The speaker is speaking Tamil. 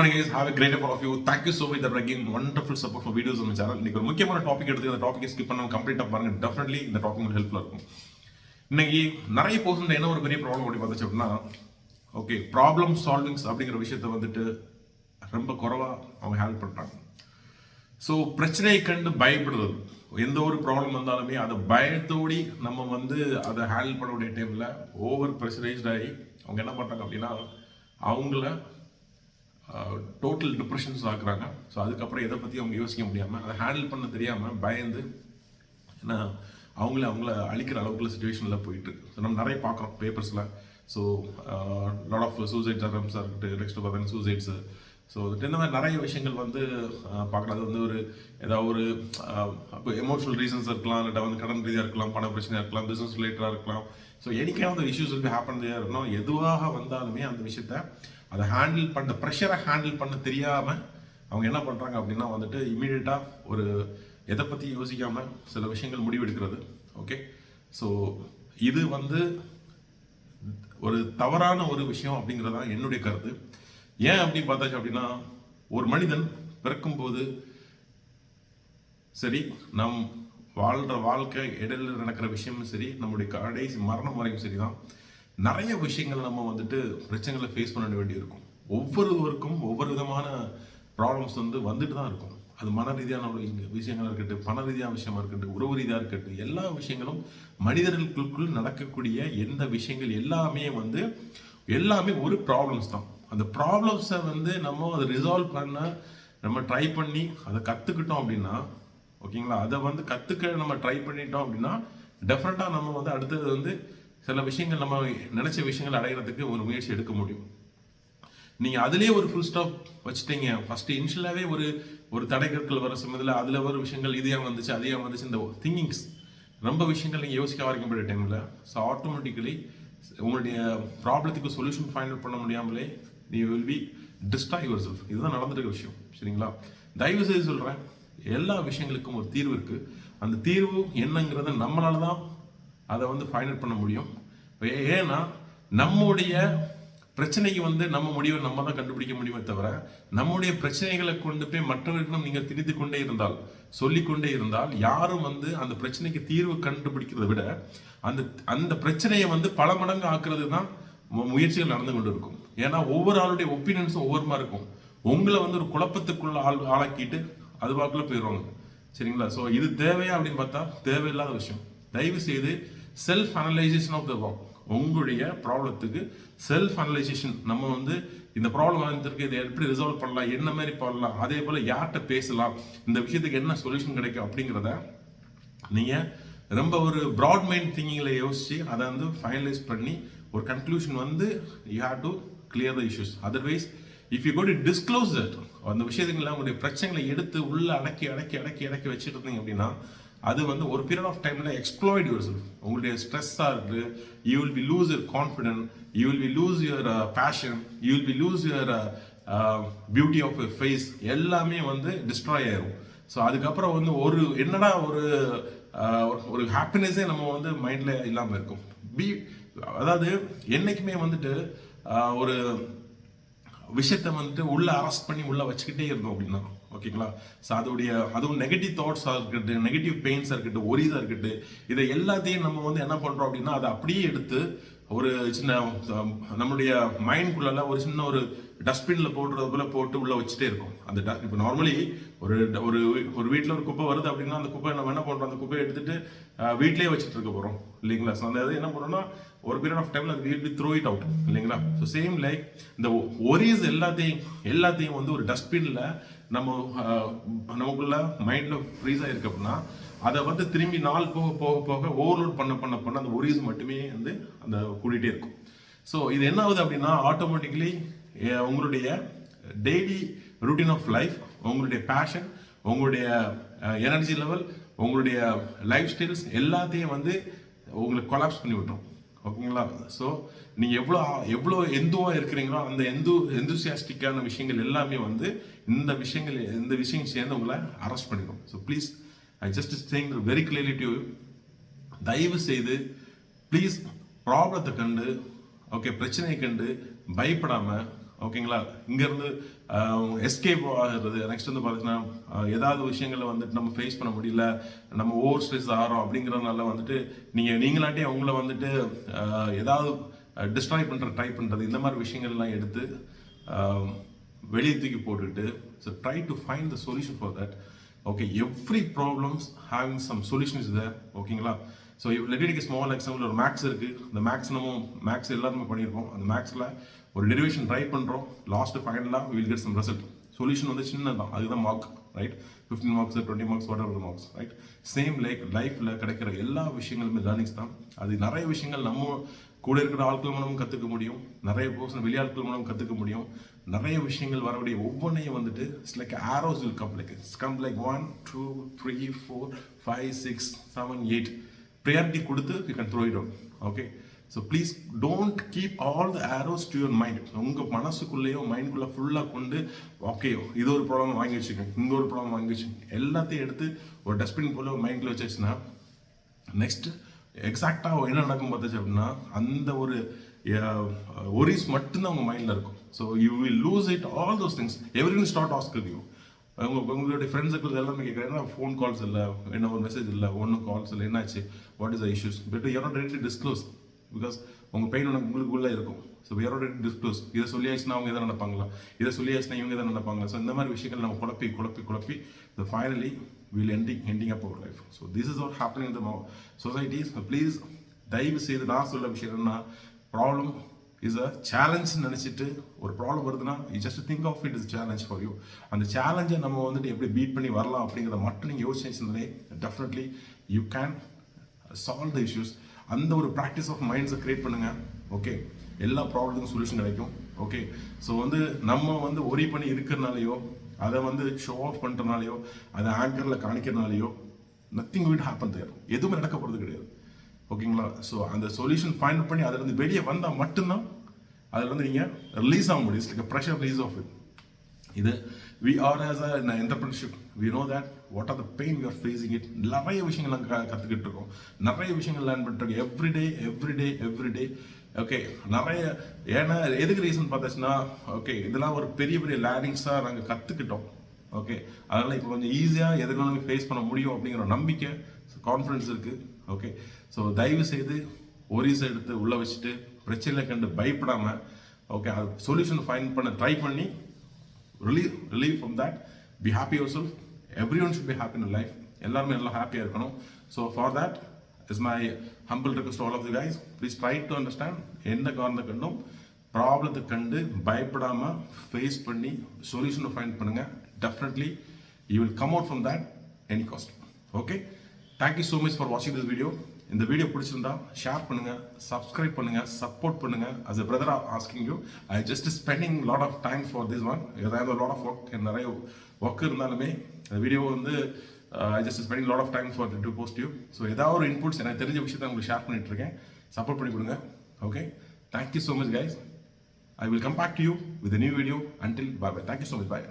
Morning guys. Have great for of you all of you. Thank you so much. That again wonderful support இன்னைக்கு ஒரு முக்கியமான டாபிக் எடுத்து அந்த டாபிக் ஸ்கிப் பண்ணாமல் கம்ப்ளீட்டாக பாருங்க. டெஃபினெட்லி இந்த டாபிக் உங்களுக்கு ஹெல்ப்ஃபுல்லா இருக்கும். இன்னைக்கு நிறைய பர்சன்ட் என்ன ஒரு பெரிய ப்ராப்ளம் அப்படி பார்த்துச்சு அப்படின்னா ஓகே ப்ராப்ளம் சால்விங்ஸ் அப்படிங்கிற விஷயத்த வந்துட்டு ரொம்ப குறவாக அவங்க ஹேல்ப் பண்ணுறாங்க ஸோ பிரச்சனையை கண்டு பயப்படுறது எந்த ஒரு ப்ராப்ளம் வந்தாலுமே அதை பயத்தோடி நம்ம வந்து அதை ஹேண்டில் பண்ணக்கூடிய டைமில் ஓவர் ப்ரெஷரைஸ்ட் ஆகி அவங்க என்ன பண்ணுறாங்க அப்படின்னா அவங்கள டோட்டல் டிப்ரெஷன்ஸ் ஆக்குறாங்க ஸோ அதுக்கப்புறம் எதை பற்றி அவங்க யோசிக்க முடியாமல் அதை ஹேண்டில் பண்ண தெரியாமல் பயந்து ஏன்னா அவங்கள அவங்கள அழிக்கிற அளவுக்குள்ள சுச்சுவேஷனில் போயிட்டு ஸோ நம்ம நிறைய பார்க்குறோம் பேப்பர்ஸில் so lot of suicides attempts இருக்கட்டும் நெக்ஸ்ட் பார்த்தீங்கன்னா சூசைட்ஸு ஸோ இந்த மாதிரி நிறைய விஷயங்கள் வந்து பார்க்கலாம். அது வந்து ஒரு ஏதாவது ஒரு இப்போ எமோஷனல் ரீசன்ஸ் இருக்கலாம் இல்லாட்டா வந்து கடன் ரீதியாக இருக்கலாம் பண பிரச்சனையாக இருக்கலாம் பிஸ்னஸ் ரிலேட்டடாக இருக்கலாம் ஸோ எனக்கே அந்த இஷ்யூஸ் வந்து ஹேப்பன் இருக்கணும் எதுவாக வந்தாலுமே அந்த விஷயத்த அதை ஹேண்டில் பண்ண ப்ரெஷரை ஹேண்டில் பண்ண தெரியாமல் அவங்க என்ன பண்ணுறாங்க அப்படின்னா வந்துட்டு இமீடியட்டாக ஒரு எதை பற்றி யோசிக்காமல் சில விஷயங்கள் முடிவெடுக்கிறது. ஓகே ஸோ இது வந்து ஒரு தவறான ஒரு விஷயம் அப்படிங்கிறது தான் என்னுடைய கருத்து. ஏன் அப்படி பார்த்தாச்சு அப்படின்னா ஒரு மனிதன் பிறக்கும்போது சரி நம் வாழ்கிற வாழ்க்கை இடையில நடக்கிற விஷயமும் சரி நம்முடைய கடைசி மரணம் வரைக்கும் சரி தான். நிறைய விஷயங்கள் நம்ம வந்துட்டு பிரச்சனைகளை ஃபேஸ் பண்ண வேண்டியிருக்கும் ஒவ்வொருவருக்கும் ஒவ்வொரு விதமான ப்ராப்ளம்ஸ் வந்து வந்துட்டு தான் இருக்கும். அது மன ரீதியான விஷயங்களாக இருக்கட்டும் பண ரீதியான விஷயமா இருக்கட்டும் உறவு ரீதியாக இருக்கட்டும் எல்லா விஷயங்களும் மனிதர்களுக்குள் நடக்கக்கூடிய எந்த விஷயங்கள் எல்லாமே வந்து எல்லாமே ஒரு ப்ராப்ளம்ஸ் தான். அந்த ப்ராப்ளம்ஸை வந்து நம்ம அதை ரிசால்வ் பண்ண நம்ம ட்ரை பண்ணி அதை கற்றுக்கிட்டோம் அப்படின்னா ஓகேங்களா? அதை வந்து கற்றுக்க நம்ம ட்ரை பண்ணிட்டோம் அப்படின்னா டெஃபினட்டாக நம்ம வந்து அடுத்தது வந்து சில விஷயங்கள் நம்ம நினச்ச விஷயங்கள் அடையிறதுக்கு ஒரு முயற்சி எடுக்க முடியும். நீங்கள் அதுலேயே ஒரு ஃபுல் ஸ்டாப் வச்சுட்டீங்க. ஃபஸ்ட்டு இனிஷியலாகவே ஒரு ஒரு தடைக்கற்கள் வர சமயத்தில் அதில் வர விஷயங்கள் இதே வந்துச்சு அதே வந்துச்சு இந்த திங்கிங்ஸ் ரொம்ப விஷயங்கள் நீங்கள் யோசிக்க ஆரம்பிக்கப்பட்ட டைமில் ஸோ ஆட்டோமேட்டிக்கலி உங்களுடைய ப்ராப்ளத்துக்கு சொல்யூஷன் ஃபைண்ட் அவுட் பண்ண முடியாமலே நீ will be destroy yourself இதுதான் நடந்திருக்க விஷயம். சரிங்களா? தயவு செய்து சொல்கிறேன் எல்லா விஷயங்களுக்கும் ஒரு தீர்வு இருக்குது அந்த தீர்வு என்னங்கிறத நம்மளால தான் அதை வந்து ஃபைனல் பண்ண முடியும். ஏன்னா நம்முடைய பிரச்சனைக்கு வந்து நம்ம முடிவை நம்ம தான் கண்டுபிடிக்க முடியுமே தவிர நம்முடைய பிரச்சனைகளை கொண்டு போய் மற்றவர்களிடம் நீங்கள் திணித்து கொண்டே இருந்தால் சொல்லிக்கொண்டே இருந்தால் யாரும் வந்து அந்த பிரச்சனைக்கு தீர்வு கண்டுபிடிக்கிறத விட அந்த அந்த பிரச்சனையை வந்து பல மடங்கு ஆக்குறது தான் முயற்சிகள் நடந்து கொண்டு இருக்கும். ஏன்னா ஒவ்வொரு ஆளுடைய ஒப்பீனியன்ஸும் ஒவ்வொரு மாதிரி இருக்கும். உங்களை வந்து ஒரு குழப்பத்துக்குள்ள ஆள் ஆளாக்கிட்டு அது வாக்குல போயிடுவாங்க சரிங்களா? ஸோ இது தேவையா அப்படின்னு பார்த்தா தேவையில்லாத விஷயம். தயவு செய்து self analysation of the work உங்களுடைய ப்ராப்ளத்துக்கு செல்ஃப் அனலைசேஷன் நம்ம வந்து இந்த ப்ராப்ளம் வந்துருக்கு இதை எப்படி ரிசால்வ் பண்ணலாம் என்ன மாதிரி பண்ணலாம் அதே போல் யார்கிட்ட பேசலாம் இந்த விஷயத்துக்கு என்ன சொல்யூஷன் கிடைக்கும் அப்படிங்கிறத நீங்கள் ரொம்ப ஒரு ப்ராட் மைண்ட் திங்கிங்கில் யோசிச்சு அதை வந்து ஃபைனலைஸ் பண்ணி ஒரு கன்க்ளூஷன் வந்து you have to clear the issues otherwise if you got disclose that அந்த விஷயங்கள்லாம் உங்களுடைய பிரச்சனைகளை எடுத்து உள்ளே அடக்கி அடக்கி அடக்கி அடக்கி வச்சுட்டு இருந்தீங்க அப்படின்னா அது வந்து ஒரு பீரியட் ஆஃப் டைமில் எக்ஸ்ப்ளாய்ட் யுவர் செல்ஃப் உங்களுடைய ஸ்ட்ரெஸ்ஸாக இருக்குது you will be lose your confident you will be lose your passion you will be lose your beauty of your face எல்லாமே வந்து டிஸ்ட்ராய் ஆயிரும். ஸோ அதுக்கப்புறம் வந்து ஒரு என்னடா ஒரு uh, ஒரு ஹாப்பினஸே நம்ம வந்து மைண்டில் இல்லாமல் இருக்கும். பி அதாவது என்றைக்குமே வந்துட்டு uh, ஒரு விஷயத்தை வந்துட்டு உள்ள அரெஸ்ட் பண்ணி உள்ள வச்சுக்கிட்டே இருந்தோம் அப்படின்னா ஓகேங்களா? ஸோ அதோடைய அதுவும் நெகட்டிவ் தாட்ஸாக இருக்கட்டும் நெகட்டிவ் பெயின்ஸாக இருக்கட்டும் ஒரிஸாக இருக்கட்டும் இதை எல்லாத்தையும் நம்ம வந்து என்ன பண்ணுறோம் அப்படின்னா அதை அப்படியே எடுத்து ஒரு சின்ன நம்மளுடைய மைண்ட்குள்ள ஒரு சின்ன ஒரு டஸ்ட்பினில் போடுறது போல போட்டு உள்ளே வச்சுட்டே இருக்கும். அந்த ட- இப்போ நார்மலி ஒரு ட- ஒரு ஒரு வீட்டில் ஒரு குப்பை வருது அப்படின்னா அந்த குப்பை நம்ம என்ன பண்ணுறோம் அந்த குப்பையை எடுத்துகிட்டு வீட்டிலே வீட்டிலேயே வச்சுட்டு இருக்க போகிறோம் இல்லைங்களா? ஸோ அந்த இது என்ன பண்ணுறோம்னா ஒரு பீரியட் ஆஃப் டைம்ல we'll be throw it out இல்லைங்களா? ஸோ சேம் லைக் இந்த ஒரிஸ் எல்லாத்தையும் எல்லாத்தையும் வந்து ஒரு டஸ்ட்பின்ல நம்ம நமக்குள்ள மைண்ட்ல ஃப்ரீஸ் ஆயிருக்கு அப்படின்னா அதை வந்து திரும்பி நாள் போக போக போக ஓவர்லோட் பண்ண பண்ண பண்ண அந்த ஒரிஸ் மட்டுமே வந்து அந்த கூட்டிகிட்டே இருக்கும். ஸோ இது என்ன ஆகுது அப்படின்னா ஆட்டோமேட்டிக்கலி உங்களுடைய டெய்லி ரூட்டீன் ஆஃப் லைஃப் உங்களுடைய பேஷன் உங்களுடைய எனர்ஜி லெவல் உங்களுடைய லைஃப் ஸ்டைல்ஸ் எல்லாத்தையும் வந்து உங்களுக்கு கொலாப்ஸ் பண்ணி விட்டுரும். ஓகேங்களா? ஸோ நீங்கள் எவ்வளோ எவ்வளோ எந்துவாக இருக்கிறீங்களோ அந்த எந்து எந்தூசியாஸ்டிக்கான விஷயங்கள் எல்லாமே வந்து இந்த விஷயங்கள் இந்த விஷயம் சேர்ந்து உங்களை அரெஸ்ட் பண்ணிடும். So please I just say very clearly to தயவு செய்து ப்ளீஸ் ப்ராப்ளத்தை கண்டு ஓகே பிரச்சனையை கண்டு பயப்படாமல் ஓகேங்களா? இங்கேருந்து எஸ்கேப் ஆகிறது நெக்ஸ்ட் வந்து பார்த்தீங்கன்னா ஏதாவது விஷயங்களை வந்துட்டு நம்ம ஃபேஸ் பண்ண முடியல நம்ம ஓவர் ஸ்ட்ரெஸ் ஆகிறோம் அப்படிங்கிறதுனால வந்துட்டு நீங்கள் நீங்களாட்டே அவங்கள வந்துட்டு ஏதாவது டிஸ்ட்ராய் பண்ணுற ட்ரை பண்ணுறது இந்த மாதிரி விஷயங்கள்லாம் எடுத்து வெளியே தூக்கி போட்டுட்டு so try to find the solution for that okay every problems having some solution is there ஓகேங்களா? So let it small example ஒரு மேக்ஸ் இருக்குது அந்த மேக்ஸ் நம்ம மேக்ஸ் எல்லாருமே பண்ணியிருப்போம். அந்த மேக்ஸில் ஒரு டெரிவேஷன் ட்ரை பண்ணுறோம் லாஸ்ட் ஃபைனலாக will get some result solution வந்து சின்னதான் அதுதான் mark right fifteen marks twenty marks whatever marks right same like லைஃப்பில் கிடைக்கிற எல்லா விஷயங்களுமே லேர்னிங்ஸ் தான். அது நிறைய விஷயங்கள் நம்ம கூட இருக்கிற ஆட்கள் மூலமும் கற்றுக்க முடியும். நிறைய பர்சன் வெளியாட்கள் மூலம் கற்றுக்க முடியும். நிறைய விஷயங்கள் வரக்கூடிய ஒவ்வொன்றையும் வந்துட்டு it's like arrows will come like come like one two three four five six seven eight priority கொடுத்து you can throw it out okay so please don't keep all the arrows to your mind உங்கள் மனசுக்குள்ளேயோ மைண்ட்குள்ளே ஃபுல்லாக கொண்டு ஓகே இது ஒரு ப்ராப்ளம் வாங்கி வச்சுக்கோங்க இங்கே ஒரு ப்ராப்ளம் வாங்கி வச்சுக்கோங்க. எல்லாத்தையும் எடுத்து ஒரு டஸ்ட்பின் போல மைண்டில் வச்சுச்சுன்னா நெக்ஸ்ட் எக்ஸாக்டாக என்ன நடக்கும் பார்த்துச்சு அப்படின்னா அந்த ஒரு ஒரிஸ் மட்டும்தான் உங்கள் மைண்டில் இருக்கும். So you will lose it all those things every start ask her you உங்க உங்களுடைய ஃப்ரெண்ட்ஸுக்கு எல்லாமே கேட்குறேன் ஃபோன் கால்ஸ் இல்லை? என்ன ஒரு மெசேஜ் இல்லை? ஒன்றும் கால்ஸ் இல்லை. என்னாச்சு? What is the issues but you not ready disclose because உங்கள் பெயின் உனக்கு உங்களுக்குள்ளே இருக்கும். So you not ready disclose இதை சொல்லியாச்சுன்னா அவங்க எதை நினைப்பாங்களா? இதை சொல்லியாச்சுன்னா இவங்க எதை நினைப்பாங்களா? ஸோ இந்த மாதிரி விஷயங்கள் நம்ம குழப்பி குழப்பி குழப்பி the finally will ending ending up our life so this is are happening in the societies please தயவு செய்து நான் சொல்ல விஷயம் என்னன்னா ப்ராப்ளம் இஸ் அ சேலஞ்சுன்னு நினச்சிட்டு ஒரு ப்ராப்ளம் வருதுன்னா you just think of it is challenge for you அந்த சேலஞ்சை நம்ம வந்துட்டு எப்படி பீட் பண்ணி வரலாம் அப்படிங்கிறத மட்டும் நீங்கள் யோசிச்சிருந்தாலே definitely you can solve the issues அந்த ஒரு ப்ராக்டிஸ் ஆஃப் மைண்ட்ஸை க்ரியேட் பண்ணுங்கள் ஓகே எல்லா ப்ராப்ளத்துக்கும் சொல்யூஷன் கிடைக்கும். ஓகே ஸோ வந்து நம்ம வந்து ஒரி பண்ணி இருக்கிறனாலையோ அதை வந்து ஷோ ஆஃப் பண்ணுறனாலையோ அதை ஆங்கரில் காணிக்கிறனாலையோ நத்திங் வில் ஹேப்பன் தேர் எதுவுமே நடக்க போகிறது கிடையாது. ஓகேங்களா? ஸோ அந்த சொல்யூஷன் ஃபைண்ட் பண்ணி அதுலேருந்து வெளியே வந்தால் மட்டும்தான் அதில் வந்து நீங்கள் ரிலீஸ் ஆக முடியும். Like pressure release of it இது we are as a entrepreneurship we know that what are the pain we are facing it நிறைய விஷயங்கள் நாங்கள் கற்றுக்கிட்டு இருக்கோம். நிறைய விஷயங்கள் லேர்ன் பண்ணிருக்கோம் எவ்ரிடே எவ்ரிடே எவ்ரிடே ஓகே நிறைய ஏன்னா எதுக்கு ரீசன் பார்த்தாச்சுன்னா ஓகே இதெல்லாம் ஒரு பெரிய பெரிய லேர்னிங்ஸாக நாங்கள் கற்றுக்கிட்டோம் ஓகே அதனால் இப்போ கொஞ்சம் ஈஸியாக எதுனாலும் ஃபேஸ் பண்ண முடியும் அப்படிங்கிற ஒரு நம்பிக்கை கான்ஃபிடன்ஸ் இருக்குது ஓகே ஸோ தயவு செய்து ஒரிசை எடுத்து உள்ளே வச்சுட்டு பிரச்சனையை கண்டு பயப்படாமல் ஓகே அது சொல்யூஷன் ஃபைண்ட் பண்ண ட்ரை பண்ணி relieve relieve from that be happy yourself everyone should be happy in life எல்லாருமே நல்லா ஹாப்பியாக இருக்கணும். So for that is my humble request all of the guys please try to understand எந்த காரணத்தை கண்டும் ப்ராப்ளத்தை கண்டு பயப்படாமல் ஃபேஸ் பண்ணி சொல்யூஷனை ஃபைண்ட் பண்ணுங்கள் definitely you will come out from that any cost okay thank you so much for வாட்சிங் திஸ் வீடியோ இந்த வீடியோ பிடிச்சிருந்தா ஷேர் பண்ணுங்க சப்ஸ்கிரைப் பண்ணுங்க சப்போர்ட் பண்ணுங்க. As a brother asking you I just spending lot of time for this one ஏதாவது லாட் ஆஃப் ஒர்க் நிறைய ஒர்க் இருந்தாலுமே இந்த வீடியோ வந்து I just spending lot of time for to post you so ஏதாவது ஒரு இன்புட்ஸ் எனக்கு தெரிஞ்ச விஷயத்தை உங்களுக்கு ஷேர் பண்ணிட்டு இருக்கேன். சப்போர்ட் பண்ணி கொடுங்க. Okay thank you so much guys I will come back to you with new video until bye bye thank you so much bye